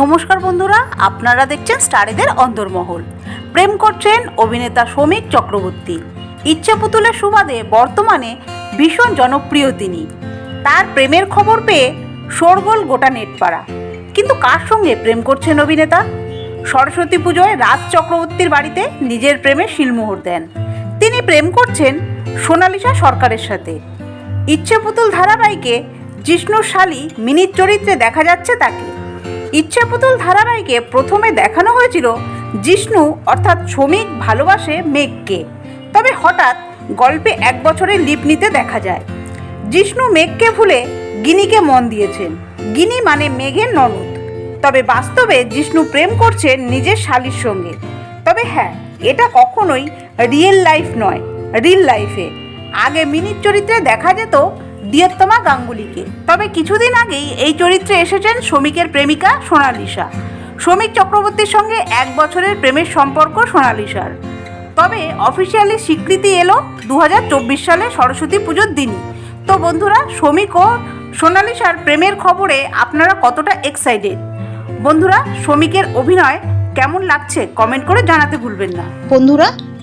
নমস্কার বন্ধুরা, আপনারা দেখছেন স্টারেদের অন্তর্মহল। প্রেম করছেন অভিনেতা শ্রমিক চক্রবর্তী। ইচ্ছা পুতুলের সুবাদে বর্তমানে ভীষণ জনপ্রিয় তিনি। তার প্রেমের খবর পেয়ে শোরগোল গোটা নেটপাড়া। কিন্তু কার সঙ্গে প্রেম করছেন অভিনেতা? সরস্বতী পুজোয় রাজ চক্রবর্তীর বাড়িতে নিজের প্রেমে শিলমোহর দেন। তিনি প্রেম করছেন সোনালিসা সরকারের সাথে। ইচ্ছে পুতুল ধারাবাহিকে জিষ্ণুর শালী মিনিট চরিত্রে দেখা যাচ্ছে তাকে। ইচ্ছে পুতুল ধারাবাহিকে প্রথমে দেখানো হয়েছিল জিষ্ণু, অর্থাৎ শ্রমিক ভালোবাসে মেঘকে। তবে হঠাৎ গল্পে এক বছরের লিপ নিতে দেখা যায়। জিষ্ণু মেঘকে ভুলে গিনিকে মন দিয়েছেন। গিনি মানে মেঘের ননদ। তবে বাস্তবে জিষ্ণু প্রেম করছেন নিজের শালির সঙ্গে। তবে হ্যাঁ এটা কখনোই রিয়েল লাইফ নয়, রিল লাইফে। আগে মিনিট চরিত্রে দেখা যেত দিয়োত্তমা গাঙ্গুলিকে। তবে কিছুদিন আগেই এই চরিত্রে এসেছেন শ্রমিকের প্রেমিকা সোনালিসা। শ্রমিক চক্রবর্তীর সঙ্গে এক বছরের প্রেমের সম্পর্ক সোনালিসার। তবে অফিসিয়ালি স্বীকৃতি এলো দু হাজার চব্বিশ সালে সরস্বতী পুজোর দিনই। তো বন্ধুরা, শ্রমিক ও সোনালিসার প্রেমের খবরে আপনারা কতটা এক্সাইটেড বন্ধুরা, শ্রমিকের অভিনয় কেমন লাগছে কমেন্ট করে জানাতে ভুলবেন না। বন্ধুরা